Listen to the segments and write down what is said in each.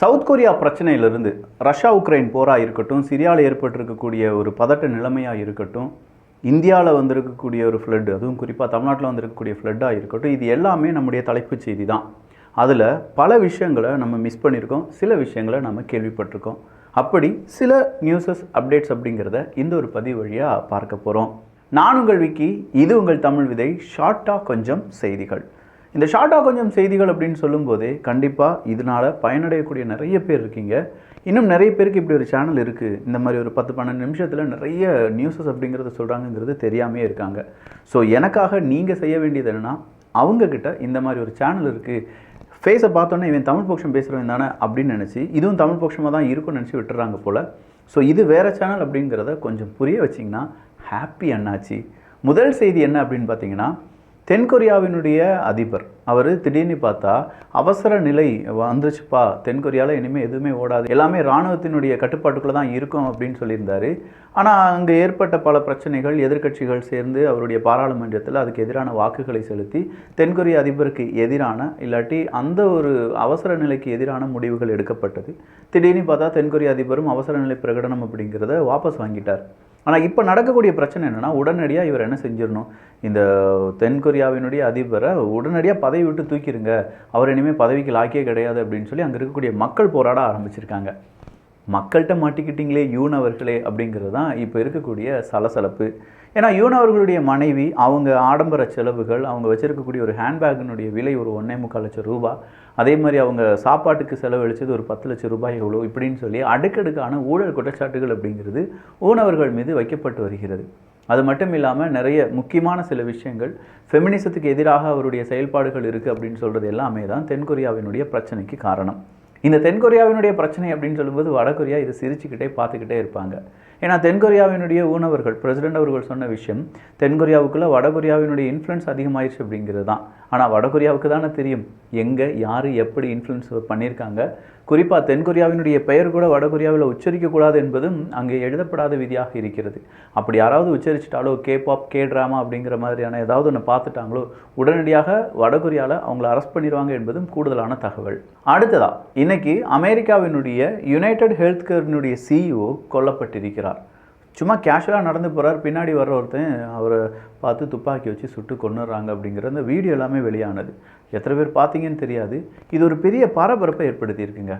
South Korea பிரச்சனையிலிருந்து Russia Ukraine போராக இருக்கட்டும் சிரியாவில் ஏற்பட்டிருக்கக்கூடிய ஒரு பதட்ட நிலைமையாக இருக்கட்டும் இந்தியாவில் வந்திருக்கக்கூடிய ஒரு ஃப்ளட் அதுவும் குறிப்பாக தமிழ்நாட்டில் வந்திருக்கக்கூடிய ஃப்ளட்டாக இருக்கட்டும் இது எல்லாமே நம்முடைய தலைப்புச் செய்தி தான் அதில் பல விஷயங்களை நம்ம மிஸ் பண்ணியிருக்கோம் சில விஷயங்களை நம்ம கேள்விப்பட்டிருக்கோம். அப்படி சில நியூஸஸ் அப்டேட்ஸ் அப்படிங்கிறத இந்த ஒரு பதிவு வழியாக பார்க்க போகிறோம் நான் உங்கள் விக்கி இது உங்கள் தமிழ் விதை ஷார்ட்டாக கொஞ்சம் செய்திகள். இந்த ஷார்ட்டாக கொஞ்சம் செய்திகள் அப்படின்னு சொல்லும்போதே கண்டிப்பாக இதனால் பயனடையக்கூடிய நிறைய பேர் இருக்கீங்க. இன்னும் நிறைய பேருக்கு இப்படி ஒரு சேனல் இருக்குது இந்த மாதிரி ஒரு பத்து பன்னெண்டு நிமிஷத்தில் நிறைய நியூஸஸ் அப்படிங்கிறத சொல்கிறாங்கங்கிறது தெரியாமே இருக்காங்க. ஸோ எனக்காக நீங்கள் செய்ய வேண்டியது என்னென்னா அவங்கக்கிட்ட இந்த மாதிரி ஒரு சேனல் இருக்குது ஃபேஸை பார்த்தோன்னே இவன் தமிழ் பட்சம் பேசுகிறவன் தானே அப்படின்னு நினச்சி இதுவும் தமிழ் பட்சமாக தான் இருக்கும்னு நினச்சி விட்டுறாங்க போல். ஸோ இது வேறு சேனல் அப்படிங்கிறத கொஞ்சம் புரிய வச்சிங்கன்னா ஹாப்பி அண்ணாச்சி. முதல் செய்தி என்ன அப்படின்னு பார்த்தீங்கன்னா தென்கொரியாவினுடைய அதிபர் அவர் திடீர்னு பார்த்தா அவசர நிலை வந்துச்சுப்பா. தென்கொரியாவில் இனிமேல் எதுவுமே ஓடாது. எல்லாமே இராணுவத்தினுடைய கட்டுப்பாட்டுக்குள்ளே தான் இருக்கும் அப்படின்னு சொல்லியிருந்தாரு. ஆனால் அங்கே ஏற்பட்ட பல பிரச்சனைகள் எதிர்க்கட்சிகள் சேர்ந்து அவருடைய பாராளுமன்றத்தில் அதுக்கு எதிரான வாக்குகளை செலுத்தி தென்கொரிய அதிபருக்கு எதிரான இல்லாட்டி அந்த ஒரு அவசர நிலைக்கு எதிரான முடிவுகள் எடுக்கப்பட்டது. திடீர்னு பார்த்தா தென்கொரிய அதிபரும் அவசர நிலை பிரகடனம் அப்படிங்கிறத வாபஸ் வாங்கிட்டார். ஆனால் இப்போ நடக்கக்கூடிய பிரச்சனை என்னென்னா உடனடியாக இவர் என்ன செஞ்சிடணும்? இந்த தென்கொரியாவினுடைய அதிபரை உடனடியாக பதவி விட்டு தூக்கிடுங்க அவர் இனிமேல் பதவிக்கு லாக்கியே கிடையாது அப்படின்னு சொல்லி அங்கே இருக்கக்கூடிய மக்கள் போராட ஆரம்பிச்சிருக்காங்க. மக்கள்கிட்ட மாட்டிக்கிட்டீங்களே யூன் அவர்களே அப்படிங்கிறது தான் இப்போ இருக்கக்கூடிய சலசலப்பு. ஏன்னா யூன் அவர்களுடைய மனைவி அவங்க ஆடம்பர செலவுகள் அவங்க வச்சுருக்கக்கூடிய ஒரு ஹேண்ட்பேக்கினுடைய விலை ஒரு ஒன்றே முக்கால் லட்சம் ரூபாய் அதே மாதிரி அவங்க சாப்பாட்டுக்கு செலவழிச்சது ஒரு பத்து லட்சம் ரூபாய் எவ்வளோ இப்படின்னு சொல்லி அடுக்கடுக்கான ஊழல் குற்றச்சாட்டுகள் அப்படிங்கிறது ஊனவர்கள் மீது வைக்கப்பட்டு வருகிறது. அது மட்டும் இல்லாமல் நிறைய முக்கியமான சில விஷயங்கள் ஃபெமினிசத்துக்கு எதிராக அவருடைய செயல்பாடுகள் இருக்குது அப்படின்னு சொல்கிறது எல்லாமே தான் தென்கொரியாவினுடைய பிரச்சனைக்கு காரணம். இந்த தென்கொரியாவினுடைய பிரச்சனை அப்படின்னு சொல்லும்போது வடகொரியா இதை சிரிச்சுக்கிட்டே பார்த்துக்கிட்டே இருப்பாங்க. ஏன்னா தென்கொரியாவினுடைய ஊனவர்கள் பிரசிடென்ட் அவர்கள் சொன்ன விஷயம் தென்கொரியாவுக்குள்ளே வடகொரியாவினுடைய இன்ஃப்ளூன்ஸ் அதிகமாயிருச்சு அப்படிங்கிறது தான். ஆனால் வடகொரியாவுக்கு தானே தெரியும் எங்கே யார் எப்படி இன்ஃப்ளூன்ஸ் பண்ணியிருக்காங்க. குறிப்பாக தென்கொரியாவினுடைய பெயர் கூட வடகொரியாவில் உச்சரிக்கக்கூடாது என்பதும் அங்கே எழுதப்படாத விதியாக இருக்கிறது. அப்படி யாராவது உச்சரிச்சிட்டாலோ கே பாப் கே ட்ராமா அப்படிங்கிற மாதிரியான ஏதாவது ஒன்று பார்த்துட்டாங்களோ உடனடியாக வடகொரியாவில் அவங்கள அரெஸ்ட் பண்ணிடுவாங்க என்பதும் கூடுதலான தகவல். அடுத்ததாக இன்னைக்கு அமெரிக்காவினுடைய யுனைடெட் ஹெல்த் கேர்னுடைய சிஇஓ கொல்லப்பட்டிருக்கிறார். சும்மா கேஷுவலாக நடந்து போகிறார் பின்னாடி வர்ற ஒருத்தன் அவரை பார்த்து துப்பாக்கி வச்சு சுட்டு கொண்டுறாங்க அப்படிங்கிற அந்த வீடியோ எல்லாமே வெளியானது. எத்தனை பேர் பார்த்தீங்கன்னு தெரியாது. இது ஒரு பெரிய பரபரப்பை ஏற்படுத்தியிருக்குங்க.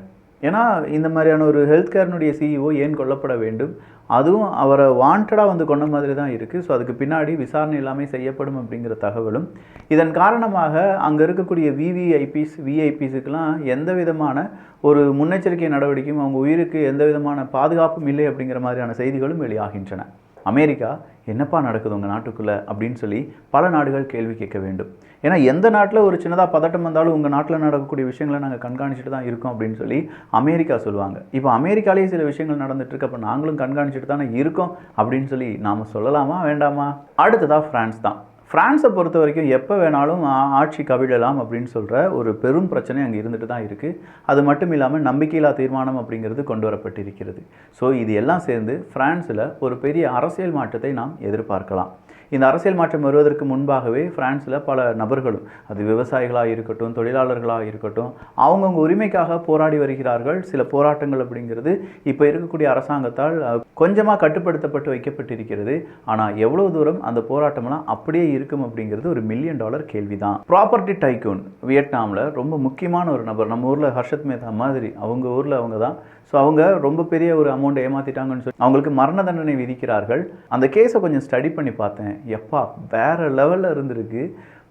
ஏன்னா இந்த மாதிரியான ஒரு ஹெல்த் கேர்னுடைய சிஇஓ ஏன் கொல்லப்பட வேண்டும்? அதுவும் அவரை வாண்டடாக வந்து கொண்ட மாதிரி தான் இருக்குது ஸோ அதுக்கு பின்னாடி விசாரணை எல்லாமே செய்யப்படும் அப்படிங்கிற தகவலும். இதன் காரணமாக அங்கே இருக்கக்கூடிய விவிஐபிஸ் விஐபிஸுக்கெல்லாம் எந்த விதமான ஒரு முன்னெச்சரிக்கை நடவடிக்கையும் அவங்க உயிருக்கு எந்த விதமான பாதுகாப்பும் இல்லை அப்படிங்கிற மாதிரியான செய்திகளும் வெளியாகின்றன. அமெரிக்கா என்னப்பா நடக்குது உங்கள் நாட்டுக்குள்ளே? அப்படின்னு சொல்லி பல நாடுகள் கேள்வி கேட்க வேண்டும். ஏன்னா எந்த நாட்டில் ஒரு சின்னதாக பதட்டம் வந்தாலும் உங்கள் நாட்டில் நடக்கக்கூடிய விஷயங்களை நாங்கள் கண்காணிச்சுட்டு தான் இருக்கோம் அப்படின்னு சொல்லி அமெரிக்கா சொல்லுவாங்க. இப்போ அமெரிக்காலேயே சில விஷயங்கள் நடந்துட்டுருக்கு அப்போ நாங்களும் கண்காணிச்சுட்டு தானே இருக்கோம் அப்படின்னு சொல்லி நாம் சொல்லலாமா வேண்டாமா? அடுத்ததாக ஃப்ரான்ஸ் தான். ஃப்ரான்ஸை பொறுத்த வரைக்கும் எப்போ வேணாலும் ஆட்சி கவிழலாம் அப்படின்னு சொல்கிற ஒரு பெரும் பிரச்சனை அங்கே இருந்துட்டு தான் இருக்குது அது மட்டும் இல்லாமல் நம்பிக்கையில்லா தீர்மானம் அப்படிங்கிறது கொண்டு வரப்பட்டிருக்கிறது. ஸோ இது எல்லாம் சேர்ந்து ஃப்ரான்ஸில் ஒரு பெரிய அரசியல் மாற்றத்தை நாம் எதிர்பார்க்கலாம். இந்த அரசியல் மாற்றம் வருவதற்கு முன்பாகவே பிரான்ஸில் பல நபர்களும் அது விவசாயிகளாக இருக்கட்டும் தொழிலாளர்களாக இருக்கட்டும் அவங்கவுங்க உரிமைக்காக போராடி வருகிறார்கள். சில போராட்டங்கள் அப்படிங்கிறது இப்போ இருக்கக்கூடிய அரசாங்கத்தால் கொஞ்சமாக கட்டுப்படுத்தப்பட்டு வைக்கப்பட்டிருக்கிறது. ஆனால் எவ்வளோ தூரம் அந்த போராட்டம்லாம் அப்படியே இருக்கும் அப்படிங்கிறது ஒரு மில்லியன் டாலர் கேள்வி தான் ப்ராப்பர்ட்டி டைக்கூன் வியட்நாமில் ரொம்ப முக்கியமான ஒரு நபர். நம்ம ஊரில் ஹர்ஷத் மேத்தா மாதிரி அவங்க ஊரில் அவங்க தான் ஸோ அவங்க ரொம்ப பெரிய ஒரு அமௌண்ட் ஏமாத்திட்டாங்கன்னு சொல்லி அவங்களுக்கு மரண தண்டனை விதிக்கிறார்கள். அந்த கேஸை கொஞ்சம் ஸ்டடி பண்ணி பார்த்தேன். எப்பா வேற லெவலில் இருந்திருக்கு.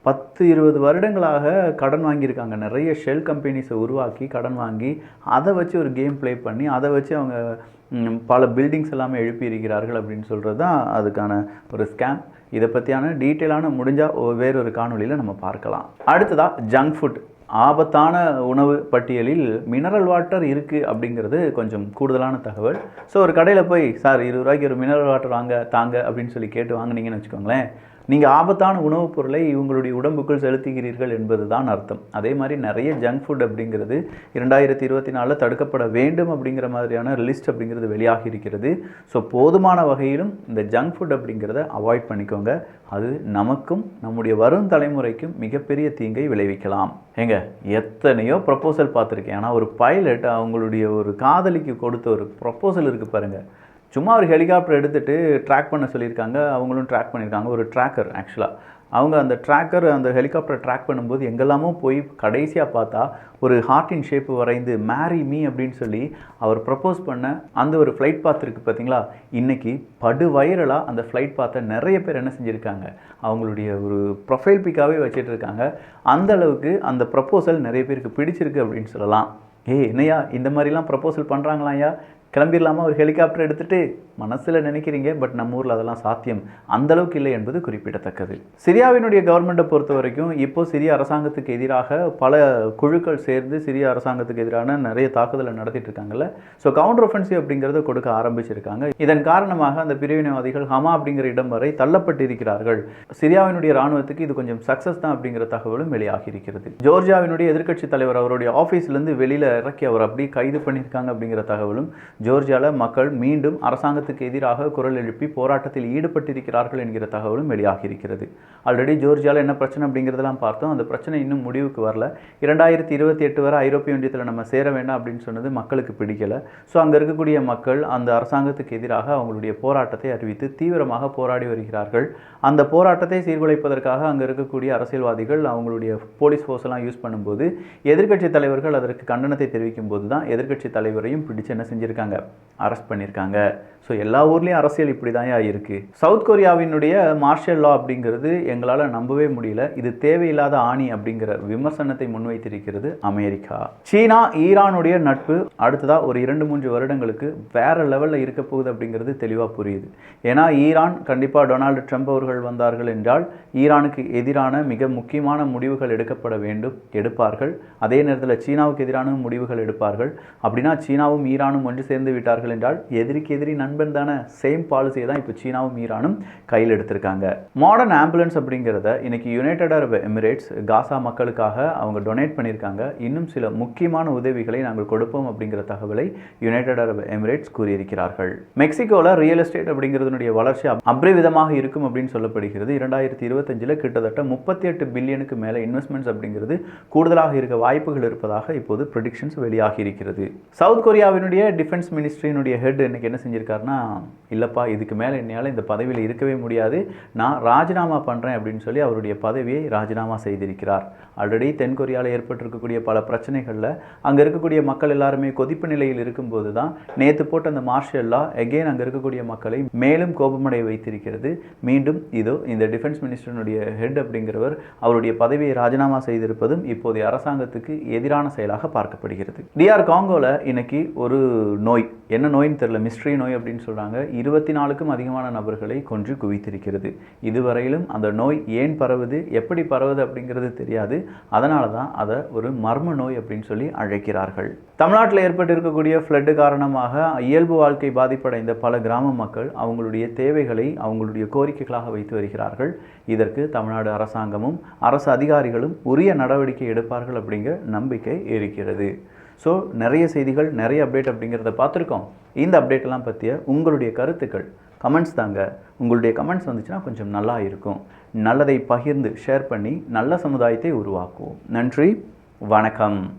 பத்து இருபது வருடங்களாக கடன் வாங்கியிருக்காங்க. நிறைய ஷெல் கம்பெனிஸை உருவாக்கி கடன் வாங்கி அதை வச்சு ஒரு கேம் ப்ளே பண்ணி அதை வச்சு அவங்க பல பில்டிங்ஸ் எல்லாமே எழுப்பியிருக்கிறார்கள் அப்படின்னு சொல்கிறது தான் அதுக்கான ஒரு ஸ்கேம் இதை பற்றியான டீட்டெயிலான முடிஞ்சால் வேறொரு காணொலியில் நம்ம பார்க்கலாம். அடுத்ததாக ஜங்க் ஃபுட் ஆபத்தான உணவு பட்டியலில் மினரல் வாட்டர் இருக்குது அப்படிங்கிறது கொஞ்சம் கூடுதலான தகவல். ஸோ ஒரு கடையில் போய் சார் இருபது ரூபாய்க்கு ஒரு மினரல் வாட்டர் வாங்க தாங்க அப்படின்னு சொல்லி கேட்டு வாங்குனீங்கன்னு வச்சுக்கோங்களேன். நீங்கள் ஆபத்தான உணவுப் பொருளை இவங்களுடைய உடம்புக்குள் செலுத்துகிறீர்கள் என்பது தான் அர்த்தம். அதே மாதிரி நிறைய ஜங்க் ஃபுட் அப்படிங்கிறது இரண்டாயிரத்தி இருபத்தி நாலில் தடுக்கப்பட வேண்டும் அப்படிங்கிற மாதிரியான லிஸ்ட் அப்படிங்கிறது வெளியாகி இருக்கிறது. ஸோ போதுமான வகையிலும் இந்த ஜங்க் ஃபுட் அப்படிங்கிறத அவாய்ட் பண்ணிக்கோங்க. அது நமக்கும் நம்முடைய வரும் தலைமுறைக்கும் மிகப்பெரிய தீங்கை விளைவிக்கலாம். ஏங்க எத்தனையோ ப்ரப்போசல் பார்த்துருக்கேன். ஆனால் ஒரு பைலட் அவங்களுடைய ஒரு காதலிக்கு கொடுத்த ஒரு ப்ரப்போசல் இருக்குது பாருங்கள் சும்மா ஒரு ஹெலிகாப்டர் எடுத்துகிட்டு ட்ராக் பண்ண சொல்லியிருக்காங்க. அவங்களும் ட்ராக் பண்ணியிருக்காங்க. ஒரு ட்ராக்கர் ஆக்சுவலாக அவங்க அந்த ட்ராக்கர் அந்த ஹெலிகாப்டர் ட்ராக் பண்ணும்போது எங்கெல்லாமோ போய் கடைசியாக பார்த்தா ஒரு ஹார்ட்டின் ஷேப்பு வரைந்து மேரி மீ அப்படின்னு சொல்லி அவர் ப்ரப்போஸ் பண்ண அந்த ஒரு ஃப்ளைட் பாத் இருக்குது பார்த்தீங்களா? இன்றைக்கி படு வைரலாக அந்த ஃப்ளைட் பாத்தை நிறைய பேர் என்ன செஞ்சுருக்காங்க? அவங்களுடைய ஒரு ப்ரொஃபைல் பிக்காகவே வச்சுட்டு இருக்காங்க அந்த அளவுக்கு அந்த ப்ரப்போசல் நிறைய பேருக்கு பிடிச்சிருக்கு அப்படின்னு சொல்லலாம். ஏய் என்னையா இந்த மாதிரிலாம் ப்ரப்போசல் பண்ணுறாங்களாயா கிளம்பிடலாமா? ஒரு ஹெலிகாப்டர் எடுத்துகிட்டு மனசில் நினைக்கிறீங்க பட் நம்ம ஊரில் அதெல்லாம் சாத்தியம். அந்தளவுக்கு இல்லை என்பது குறிப்பிடத்தக்கது. சிரியாவினுடைய கவர்மெண்ட்டை பொறுத்த வரைக்கும் இப்போ சிரிய அரசாங்கத்துக்கு எதிராக பல குழுக்கள் சேர்ந்து சிரிய அரசாங்கத்துக்கு எதிரான நிறைய தாக்குதலை நடத்திட்டு இருக்காங்கல்ல. ஸோ கவுண்டர் ஒஃபென்சிவ் அப்படிங்கிறத கொடுக்க ஆரம்பிச்சிருக்காங்க. இதன் காரணமாக அந்த பிரிவினைவாதிகள் ஹமா அப்படிங்கிற இடம் வரை தள்ளப்பட்டிருக்கிறார்கள். சிரியாவினுடைய ராணுவத்துக்கு இது கொஞ்சம் சக்ஸஸ் தான் அப்படிங்கிற தகவலும் வெளியாகி இருக்கிறது ஜோர்ஜியாவினுடைய எதிர்க்கட்சி தலைவர் அவருடைய ஆஃபீஸ்லேருந்து வெளியில் இறக்கி அவர் அப்படி கைது பண்ணியிருக்காங்க அப்படிங்கிற தகவலும் ஜோர்ஜியாவில் மக்கள் மீண்டும் அரசாங்கத்துக்கு எதிராக குரல் எழுப்பி போராட்டத்தில் ஈடுபட்டிருக்கிறார்கள் என்கிற தகவலும் வெளியாகியிருக்கிறது. ஆல்ரெடி ஜோர்ஜியாவில் என்ன பிரச்சனை அப்படிங்கிறதெல்லாம் பார்த்தோம். அந்த பிரச்சனை இன்னும் முடிவுக்கு வரல. இரண்டாயிரத்தி இருபத்தி எட்டு வரை ஐரோப்பிய ஒன்றியத்தில் நம்ம சேர வேண்டாம் அப்படின்னு சொன்னது மக்களுக்கு பிடிக்கலை. ஸோ அங்கே இருக்கக்கூடிய மக்கள் அந்த அரசாங்கத்துக்கு எதிராக அவங்களுடைய போராட்டத்தை அறிவித்து தீவிரமாக போராடி வருகிறார்கள். அந்த போராட்டத்தை சீர்குலைப்பதற்காக அங்கே இருக்கக்கூடிய அரசியல்வாதிகள் அவங்களுடைய போலீஸ் ஃபோர்ஸ்லாம் எல்லாம் யூஸ் பண்ணும்போது எதிர்க்கட்சி தலைவர்கள் அதற்கு கண்டனத்தை தெரிவிக்கும் போது தான் எதிர்க்கட்சி தலைவரையும் பிடிச்சு என்ன செஞ்சுருக்காங்க? அரெஸ்ட் பண்ணியிருக்காங்க. ஸோ எல்லா ஊர்லேயும் அரசியல் இப்படி தான் இருக்குது சவுத் கொரியாவினுடைய மார்ஷல் லா அப்படிங்கிறது எங்களால் நம்பவே முடியல. இது தேவையில்லாத ஆணி அப்படிங்கிற விமர்சனத்தை முன்வைத்திருக்கிறது அமெரிக்கா. சீனா ஈரானுடைய நட்பு அடுத்ததாக ஒரு இரண்டு மூன்று வருடங்களுக்கு வேற லெவலில் இருக்க போகுது அப்படிங்கிறது தெளிவாக புரியுது. ஏன்னா ஈரான் கண்டிப்பாக டொனால்டு ட்ரம்ப் அவர்கள் வந்தார்கள் என்றால் ஈரானுக்கு எதிரான மிக முக்கியமான முடிவுகள் எடுக்கப்பட வேண்டும் எடுப்பார்கள். அதே நேரத்தில் சீனாவுக்கு எதிரான முடிவுகள் எடுப்பார்கள். அப்படின்னா சீனாவும் ஈரானும் ஒன்று சேர்ந்து விட்டார்கள் என்றால் எதிரிக்கு எதிரி நண்பன் தானே? சேம் பாலிசியை தான் இப்போ சீனாவும் ஈரானும் கையில் எடுத்திருக்காங்க. மாடர்ன் ஆம்புலன்ஸ் அப்படிங்கிறத இன்னைக்கு யுனைடெட் அரபு எமிரேட்ஸ் காசா மக்களுக்காக அவங்க டொனேட் பண்ணியிருக்காங்க. இன்னும் சில முக்கியமான உதவிகளை நாங்கள் கொடுப்போம் அப்படிங்கிற தகவலை யுனைடெட் அரபு எமிரேட்ஸ் கூறியிருக்கிறார்கள். மெக்சிகோவில் ரியல் எஸ்டேட் அப்படிங்கிறதுனுடைய வளர்ச்சி அபரிவிதமாக இருக்கும் அப்படின்னு சொல்லப்படுகிறது. இரண்டாயிரத்தி இருபத்தஞ்சில் கிட்டத்தட்ட முப்பத்தி எட்டு பில்லியனுக்கு மேலே இன்வெஸ்ட்மெண்ட்ஸ் அப்படிங்கிறது கூடுதலாக இருக்க வாய்ப்புகள் இருப்பதாக இப்போது ப்ரொடிக்ஷன்ஸ் வெளியாகி இருக்கிறது சவுத் கொரியாவினுடைய டிஃபென்ஸ் மினிஸ்ட்ரியினுடைய ஹெட் இன்னைக்கு என்ன செஞ்சிருக்காருன்னா இல்லைப்பா இதுக்கு மேலே என்னால் இந்த பதவியில் இருக்கவே முடியாது. நான் ராஜினாமா பண்ணுறேன் அப்படின்னு சொல்லி அவருடைய பதவியை ராஜினாமா செய்திருக்கிறார். ஆல்ரெடி தென்கொரியாவில் ஏற்பட்டிருக்கக்கூடிய பல பிரச்சனைகளில் அங்கே இருக்கக்கூடிய மக்கள் எல்லாருமே கொதிப்பு நிலையில் இருக்கும்போது தான் நேற்று போட்ட அந்த மார்ஷல் லா எகெயின் அங்கே இருக்கக்கூடிய மக்களை மேலும் கோபமடைய வைத்திருக்கிறது. மீண்டும் இதோ இந்த டிஃபென்ஸ் மினிஸ்டருடைய ஹெட் அப்படிங்கிறவர் அவருடைய பதவியை ராஜினாமா செய்திருப்பதும் இப்போதைய அரசாங்கத்துக்கு எதிரான செயலாக பார்க்கப்படுகிறது. டிஆர் காங்கோவில் இன்னைக்கு ஒரு நோய். என்ன நோயின்னு தெரியல மிஸ்ட்ரி நோய் அப்படின்னு சொல்கிறாங்க இருபத்தி நாலுக்கும் அதிகமான நபர்களை கொன்று குவித்திருக்கிறது. இதுவரையிலும் அந்த நோய் ஏன் பரவுது எப்படி பரவுது அப்படிங்கிறது தெரியாது. அதனால தான் அதை ஒரு மர்ம நோய் அப்படின்னு சொல்லி அழைக்கிறார்கள். தமிழ்நாட்டில் ஏற்பட்டு இருக்கக்கூடிய ஃப்ளட்டு காரணமாக இயல்பு வாழ்க்கை பாதிப்படைந்த பல கிராம மக்கள் அவங்களுடைய தேவைகளை அவங்களுடைய கோரிக்கைகளாக வைத்து வருகிறார்கள். இதற்கு தமிழ்நாடு அரசாங்கமும் அரசு அதிகாரிகளும் உரிய நடவடிக்கை எடுப்பார்கள் அப்படிங்கிற நம்பிக்கை இருக்கிறது. ஸோ நிறைய செய்திகள் நிறைய அப்டேட் அப்படிங்கிறத பார்த்துருக்கோம். இந்த அப்டேட்டெல்லாம் பற்றிய உங்களுடைய கருத்துக்கள் கமெண்ட்ஸ் தாங்க. உங்களுடைய கமெண்ட்ஸ் வந்துச்சுன்னா கொஞ்சம் நல்லா இருக்கும். நல்லதை பகிர்ந்து ஷேர் பண்ணி நல்ல சமுதாயத்தை உருவாக்குவோம். நன்றி வணக்கம்.